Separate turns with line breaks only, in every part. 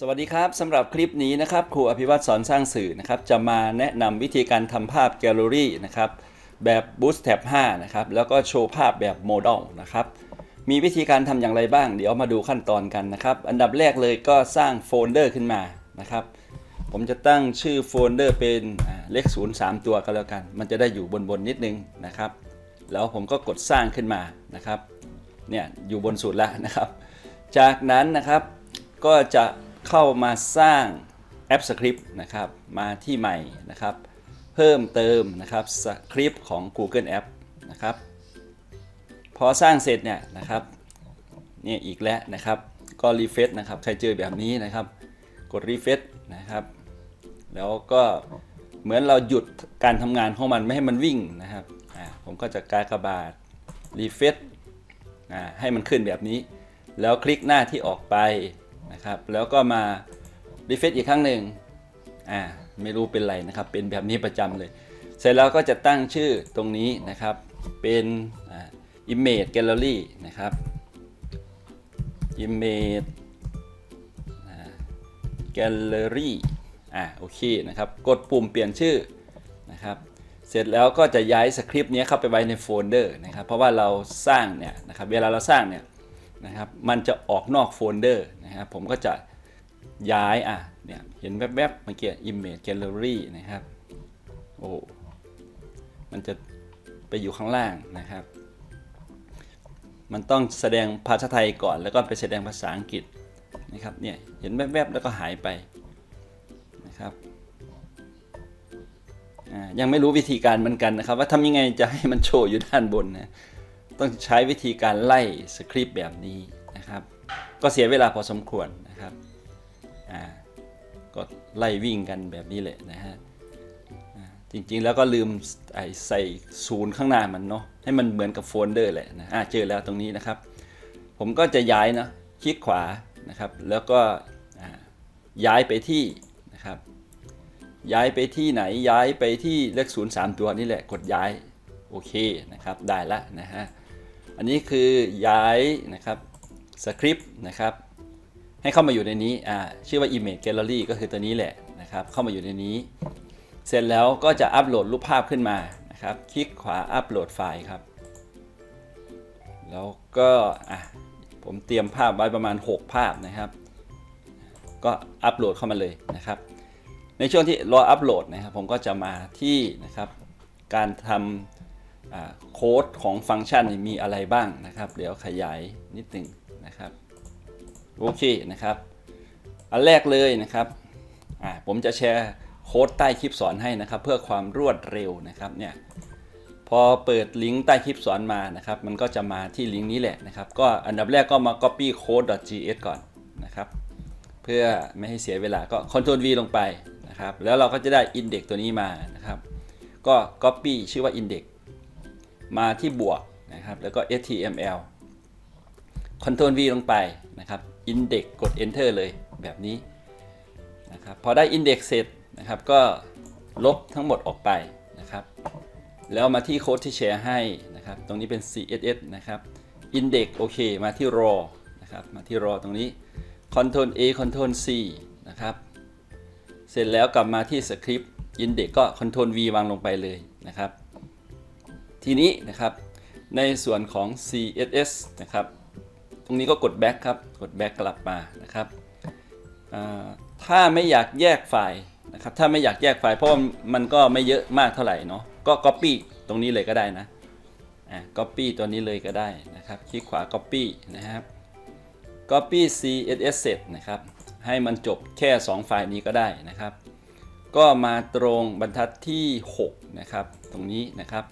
สวัสดีครับสำหรับคลิปนี้นะครับครูอภิวัตสอนสร้างสื่อนะครับจะมาแนะนำวิธีการทำภาพแกลเลอรี่นะครับแบบ Bootstrap 5นะครับแล้วก็โชว์ภาพแบบโมเดลนะครับมีวิธีการทำอย่างไรบ้าง เดี๋ยวมาดูขั้นตอนกันนะครับอันดับแรกเลยก็สร้างโฟลเดอร์ขึ้นมานะครับผมจะตั้งชื่อโฟลเดอร์เป็นเลข0 3 ตัวก็แล้วกัน มันจะได้อยู่บนบนนิดนึงนะครับแล้วผมก็กดสร้างขึ้นมานะครับเนี่ยอยู่บนสุดแล้วนะครับ จากนั้นนะครับก็จะ เข้ามาสร้างแอปสคริปต์นะครับมาที่ใหม่นะครับ เพิ่มเติมนะครับสคริปต์ของ Google App นะครับพอสร้างเสร็จเนี่ยนะครับเนี่ยอีกแล้วนะครับก็รีเฟซนะครับใครเจอแบบนี้นะครับ กดรีเฟซนะครับ แล้วก็เหมือนเราหยุดการทำงานของมันไม่ให้มันวิ่งนะครับผมก็จะกากบาทรีเฟซให้มันขึ้นแบบนี้ แล้วคลิกหน้าที่ออกไป นะครับ แล้วก็มารีเฟซอีกครั้งหนึ่งอ่าไม่รู้เป็นไรนะครับ เป็นแบบนี้ประจำเลย เสร็จแล้วก็จะตั้งชื่อตรงนี้นะครับ เป็น image gallery นะครับ image gallery อ่าโอเคนะครับ กดปุ่มเปลี่ยนชื่อนะครับ เสร็จแล้วก็จะย้ายสคริปต์นี้เข้าไปไว้ในโฟลเดอร์นะครับ เพราะว่าเราสร้างเนี่ยนะครับ เวลาเราสร้างเนี่ยนะครับ มันจะออกนอกโฟลเดอร์ นะครับผมก็จะย้ายอะเนี่ยเห็นแวบๆเมื่อกี้ image gallery นะครับโอ้มันจะไปอยู่ข้างล่างนะครับ มันต้องแสดงภาษาไทยก่อน แล้วก็ไปแสดงภาษาอังกฤษนะครับเนี่ยเห็นแวบๆแล้วก็หายไปนะครับยังไม่รู้วิธีการเหมือนกันนะครับ ว่าทำยังไงจะให้มันโชว์อยู่ด้านบนนะต้องใช้วิธีการไล่สคริปต์แบบนี้นะครับ ก็เสียเวลาพอสมควรนะครับอ่าก็ไล่วิ่งกันแบบนี้แหละนะฮะจริงๆแล้วก็ลืมใส่ศูนย์ข้างหน้ามันเนาะให้มันเหมือนกับโฟลเดอร์แหละนะอ่าเจอแล้วตรงนี้นะครับ ผมก็จะย้ายนะคลิกขวานะครับ แล้วก็ย้ายไปที่นะครับย้ายไปที่ไหนย้ายไปที่เลขศูนย์สามตัวนี่แหละกดย้ายโอเคนะครับได้ละนะฮะอันนี้คือย้ายนะครับ สคริปต์นะครับให้เข้ามาอยู่ในนี้อ่าชื่อว่า Image Gallery ก็คือตัวนี้แหละนะครับเข้ามาอยู่ในนี้ เสร็จแล้วก็จะอัปโหลดรูปภาพขึ้นมานะครับคลิกขวาอัปโหลดไฟล์ครับ แล้วก็อะผมเตรียมภาพไว้ประมาณ 6 ภาพนะครับ ก็อัปโหลดเข้ามาเลยนะครับ ในช่วงที่รออัปโหลดนะครับผมก็จะมาที่นะครับการทำโค้ดของฟังก์ชันมีอะไรบ้างนะครับ เดี๋ยวขยายนิดหนึ่ง นะครับโอเคนะครับอันแรกเลยนะครับผมจะแชร์โค้ดใต้คลิปสอนให้นะครับ เพื่อความรวดเร็วนะครับเนี่ยพอเปิดลิงก์ใต้คลิปสอนมานะครับ มันก็จะมาที่ลิงก์นี้แหละนะครับ ก็อันดับแรกก็มา copy code.gs ก่อนนะครับ เพื่อไม่ให้เสียเวลาก็ Ctrl V ลงไปนะครับ แล้วเราก็จะได้ index ตัวนี้มานะครับ ก็ copy ชื่อว่า index มาที่บวกนะครับ แล้วก็ html Ctrl V ลงไปนะครับ index กด enter เลยแบบนี้นะครับพอได้ index เสร็จนะครับก็ลบทั้งหมดออกไปนะครับ แล้วมาที่โค้ดที่แชร์ให้นะครับ ตรงนี้เป็น css นะครับ index โอเคมาที่ raw นะครับมาที่ raw ตรงนี้ Ctrl A Ctrl C นะครับ เสร็จแล้วกลับมาที่สคริปต์ index ก็ Ctrl V วางลงไปเลยนะครับ ทีนี้นะครับในส่วนของ CSS นะครับ ตรงนี้ก็กด back ครับ กด back กลับมานะครับถ้าไม่อยากแยกไฟล์นะครับ ถ้าไม่อยากแยกไฟล์เพราะมันก็ไม่เยอะมากเท่าไหร่เนาะ ก็ copy ตรงนี้เลยก็ได้นะ อ่า copy ตัวนี้เลยก็ได้นะครับ คลิกขวา copy นะครับ copy CSS เสร็จนะครับ ให้มันจบแค่ 2 ไฟล์นี้ก็ได้นะครับ ก็มาตรงบรรทัดที่ 6 นะครับ ตรงนี้นะครับ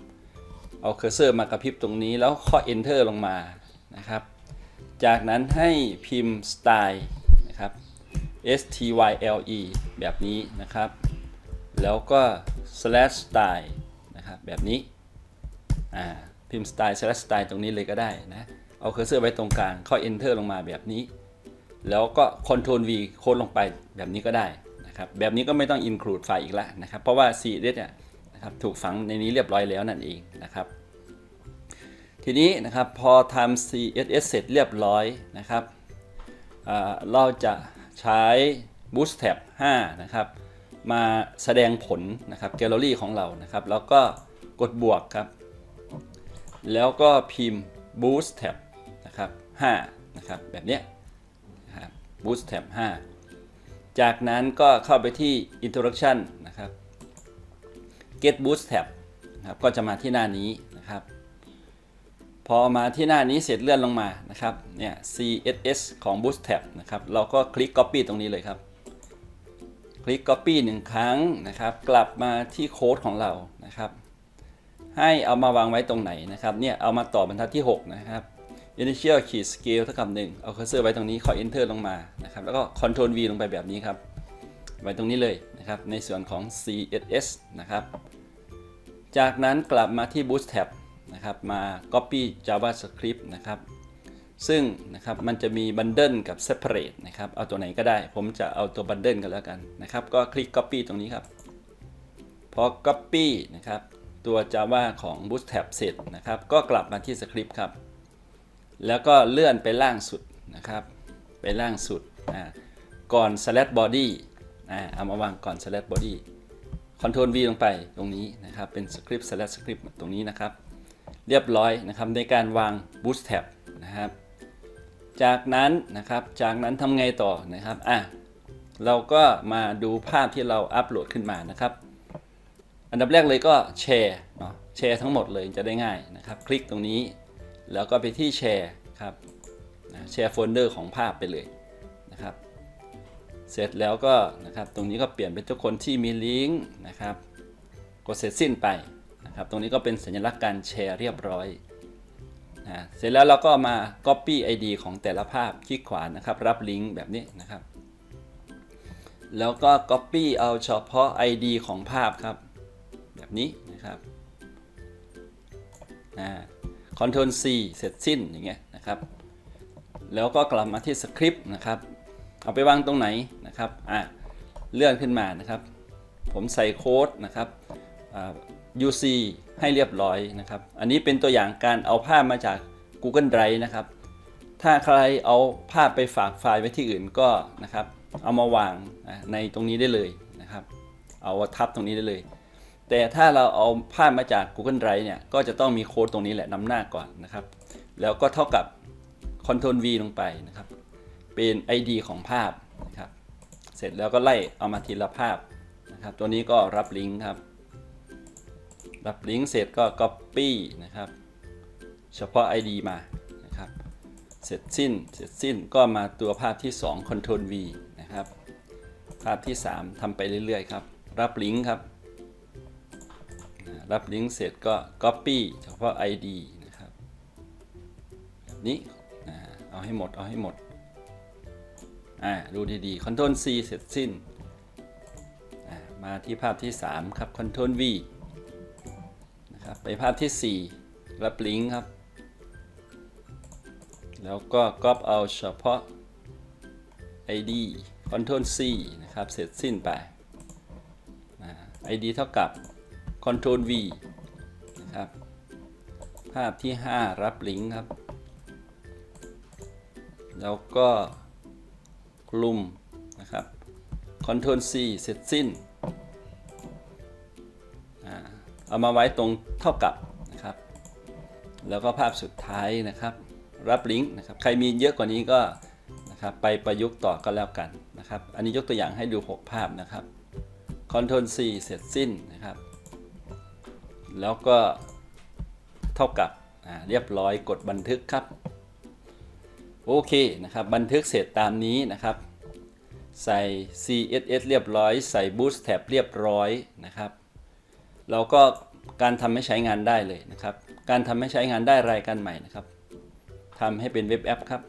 เอาเคอร์เซอร์มากระพริบตรงนี้แล้วข้อ enter ลงมานะครับ จากนั้นให้พิมพ์ style นะครับ s t y l e แบบนี้นะครับ แล้วก็ slash style นะครับแบบนี้พิมพ์ style slash style ตรงนี้เลยก็ได้นะ เอาเคอร์เซอร์ไว้ตรงกลางข้อ enter ลงมาแบบนี้ แล้วก็ control V โค้ดลงไปแบบนี้ก็ได้นะครับ แบบนี้ก็ไม่ต้อง include ไฟล์อีกแล้วนะครับ เพราะว่า c เนี่ยนะครับถูกฝังในนี้เรียบร้อยแล้วนั่นเองนะครับ ทีนี้นะครับพอทำ CSS เสร็จเรียบร้อยนะครับเราจะใช้ Bootstrap 5 นะครับมาแสดงผลนะครับแกลเลอรี่ของเรานะครับ แล้วก็กดบวกครับ แล้วก็พิมพ์ Bootstrap นะครับ5นะครับแบบนี้นะครับ Bootstrap 5 จากนั้นก็เข้าไปที่ Introduction นะครับ Get Bootstrap นะครับก็จะมาที่หน้านี้นะครับ พอมาที่หน้านี้เสร็จเลื่อนลงมานะครับเนี่ย CSS ของ Bootstrap นะครับเราก็คลิก Copy ตรงนี้เลยครับ คลิก Copy หนึ่งครั้งนะครับ กลับมาที่โค้ดของเรานะครับ ให้เอามาวางไว้ตรงไหนนะครับเนี่ยเอามาต่อบรรทัดที่ 6 นะครับ initial ขีด scale เท่ากับ 1 เอา cursor ไว้ตรงนี้ขอ enter ลงมานะครับแล้วก็ control V ลงไปแบบนี้ครับ ไว้ตรงนี้เลยนะครับในส่วนของ CSS นะครับ จากนั้นกลับมาที่ Bootstrap นะครับมา copy JavaScript นะครับซึ่งนะครับมันจะมี bundle กับ separate นะครับเอาตัวไหนก็ได้ ผมจะเอาตัว bundle กันแล้วกันนะครับ ก็คลิก copy ตรงนี้ครับพอ copy นะครับตัว Java ของ Bootstrap เสร็จนะครับ ก็กลับมาที่ script ครับ แล้วก็เลื่อนไปล่างสุดนะครับ ไปล่างสุดอ่าก่อน slash body อ่าเอามาวางก่อน slash body control V ลงไปตรงนี้นะครับ เป็น script slash script ตรงนี้นะครับ เรียบร้อยนะครับในการวาง Bootstrap นะครับ จากนั้นนะครับจากนั้นทำไงต่อนะครับอะเราก็มาดูภาพที่เราอัปโหลดขึ้นมานะครับ อันดับแรกเลยก็แชร์เนาะแชร์ทั้งหมดเลยจะได้ง่ายนะครับ คลิกตรงนี้ แล้วก็ไปที่แชร์ครับแชร์โฟลเดอร์ของภาพไปเลยนะครับ เสร็จแล้วก็นะครับตรงนี้ก็เปลี่ยนเป็นทุกคนที่มีลิงก์นะครับ กดเสร็จสิ้นไป ครับตรงนี้ก็เป็นสัญลักษณ์การแชร์เรียบร้อยนะเสร็จแล้วเราก็มา Copy ID ของแต่ละภาพคลิกขวานะครับ รับลิงก์แบบนี้นะครับ แล้วก็ Copy เอาเฉพาะ ID ของภาพครับ แบบนี้นะครับนะ Ctrl C เสร็จสิ้นอย่างเงี้ยนะครับ แล้วก็กลับมาที่สคริปต์นะครับ เอาไปวางตรงไหนนะครับอะเลื่อนขึ้นมานะครับ ผมใส่โค้ดนะครับ UC ให้เรียบร้อยนะครับ อันนี้เป็นตัวอย่างการเอาภาพมาจาก Google Drive นะครับ ถ้าใครเอาภาพไปฝากไฟล์ไว้ที่อื่นก็นะครับ เอามาวางในตรงนี้ได้เลยนะครับ เอาทับตรงนี้ได้เลย แต่ถ้าเราเอาภาพมาจาก Google Drive เนี่ย ก็จะต้องมีโค้ดตรงนี้แหละนำหน้าก่อนนะครับ แล้วก็เท่ากับ Ctrl V ลงไปนะครับ เป็น ID ของภาพนะครับ เสร็จแล้วก็ไล่เอามาทีละภาพนะครับ ตัวนี้ก็รับลิงก์ครับ รับลิงก์เสร็จก็ Copy นะครับ เฉพาะ ID มานะครับ เสร็จสิ้น เสร็จสิ้นก็มาตัวภาพที่ 2 Ctrl V นะครับ ภาพที่ 3ทำไปเรื่อยๆครับ รับลิงก์ครับ รับลิงก์เสร็จก็ Copy เฉพาะ ID นะครับ แบบนี้ เอาให้หมด เอาให้หมด อ่า ดูดีๆ Ctrl C เสร็จสิ้น มาที่ภาพที่ 3 ครับ Ctrl V นะครับ ไปภาพที่ 4 รับลิงก์ครับ แล้วก็ก๊อปเอาเฉพาะ ID Ctrl C นะครับ เสร็จสิ้นไปอ่า ID เท่ากับ Ctrl V นะครับ ภาพที่ 5 รับลิงก์ครับ แล้วก็กลุ่มนะครับ Ctrl C เสร็จสิ้น เอามาไว้ตรงเท่ากับนะครับ แล้วก็ภาพสุดท้ายนะครับ รับลิงก์นะครับ ใครมีเยอะกว่านี้ก็นะครับไปประยุกต์ต่อก็แล้วกันนะครับ อันนี้ยกตัวอย่างให้ดู 6 ภาพนะครับ Ctrl C เสร็จสิ้นนะครับ แล้วก็เท่ากับเรียบร้อยกดบันทึกครับ โอเคนะครับบันทึกเสร็จตามนี้นะครับ ใส่ CSS เรียบร้อย ใส่ Bootstrap เรียบร้อยนะครับ เราก็การทำให้ใช้งานได้เลยนะครับ การทำให้ใช้งานได้รายการใหม่นะครับทำให้เป็นเว็บแอปครับ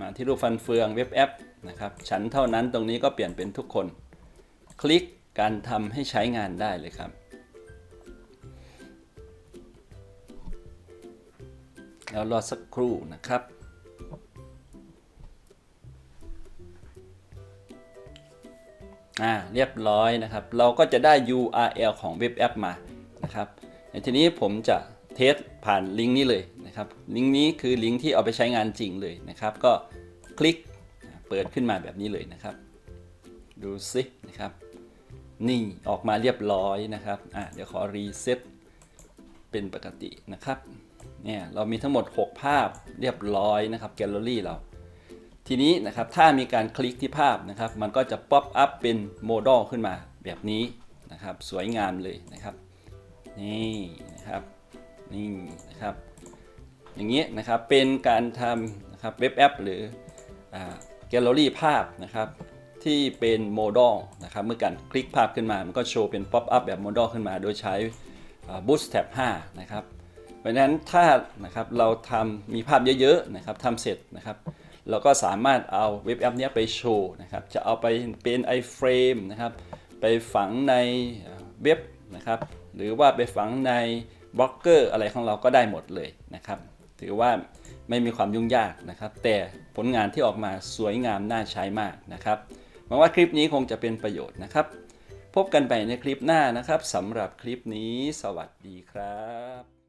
มาที่รูปฟันเฟืองเว็บแอปนะครับฉันเท่านั้นตรงนี้ก็เปลี่ยนเป็นทุกคน คลิกการทำให้ใช้งานได้เลยครับ แล้วรอสักครู่นะครับ อ่าเรียบร้อยนะครับ เราก็จะได้ URL ของเว็บแอปมานะครับในทีนี้ผมจะเทสผ่านลิงก์นี้เลยนะครับลิงก์นี้คือลิงก์ที่เอาไปใช้งานจริงเลยนะครับ ก็คลิกเปิดขึ้นมาแบบนี้เลยนะครับ ดูซินะครับ นี่ออกมาเรียบร้อยนะครับอะเดี๋ยวขอรีเซ็ตเป็นปกตินะครับเนี่ยเรามีทั้งหมด 6 ภาพเรียบร้อยนะครับแกลเลอรี่เรา ทีนี้นะครับถ้ามีการคลิกที่ภาพนะครับ มันก็จะป๊อปอัพเป็นโมด l ขึ้นมาแบบนี้นะครับ สวยงามเลยนะครับ นี่นะครับนี่นะครับ อย่างนี้นะครับเป็นการทำนะครับเว็บแอปหรือแกลเลอรี่ภาพนะครับ ที่เป็นโมด l นะครับเมื่อการคลิกภาพขึ้นมา มันก็โชว์เป็นป๊อปอัพแบบโมด l ขึ้นมา โดยใช้ Bootstrap 5นะครับ เพราะฉะนั้นถ้านะครับเราทำมีภาพเยอะๆนะครับทำเสร็จนะครับ เราก็สามารถเอาเว็บแอปนี้ไปโชว์นะครับจะเอาไปเป็น iFrame นะครับไปฝังในเว็บนะครับหรือว่าไปฝังในบล็อกเกอร์อะไรของเราก็ได้หมดเลยนะครับ ถือว่าไม่มีความยุ่งยากนะครับ แต่ผลงานที่ออกมาสวยงามน่าใช้มากนะครับหวังว่าคลิปนี้คงจะเป็นประโยชน์นะครับ พบกันใหม่ในคลิปหน้านะครับสำหรับคลิปนี้ สวัสดีครับ